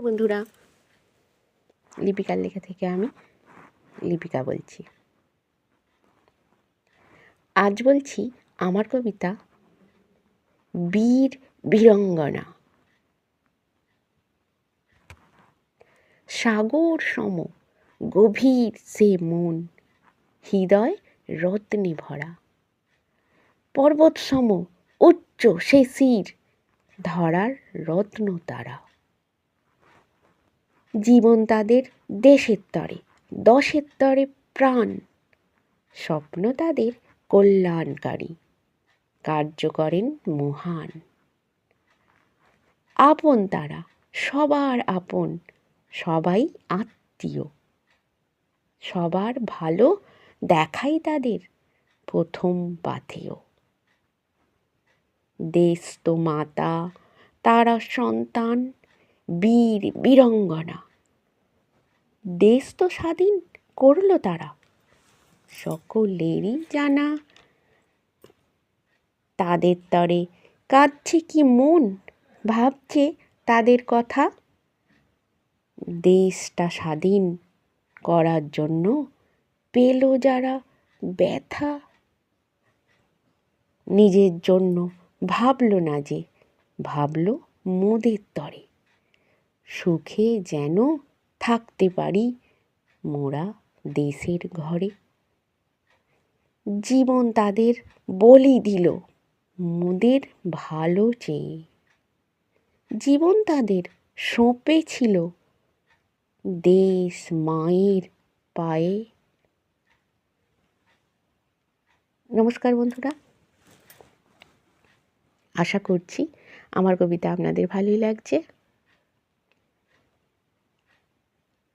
বন্ধুরা, লিপিকার লেখা থেকে আমি লিপিকা বলছি। আজ বলছি আমার কবিতা বীর বীরঙ্গনা। সাগর সম গভীর সে মন, হৃদয় রত্নে ভরা। পর্বত সম উচ্চ সে শির, ধরার রত্ন তারা। জীবন তাদের দেশের তরে, দশের তরে প্রাণ, স্বপ্ন তাদের কল্যাণকারী, কার্য করেন মহান। আপন তারা, সবার আপন, সবাই আত্মীয়। সবার ভালো দেখাই তাদের প্রথম পাথেয়। দেশ তো মাতা, তারা সন্তান বীর বীরঙ্গনা। দেশ তো স্বাধীন করল তারা। সকলেরই জানা। তাদের তরে কাঁদছে কি মন? ভাবছে তাদের কথা? দেশটা স্বাধীন করার জন্য পেল যারা ব্যথা। নিজের জন্য ভাবলো না যে, ভাবলো মোদের তরে। সুখে যেন থাকতে পারি মোরা দেশের ঘরে। জীবন তাদের বলি দিল, মোদের ভালো চেয়ে। জীবন তাদের সঁপেছিল দেশ মায়ের পায়ে। নমস্কার বন্ধুরা। আশা করছি আমার কবিতা আপনাদের ভালোই লাগছে।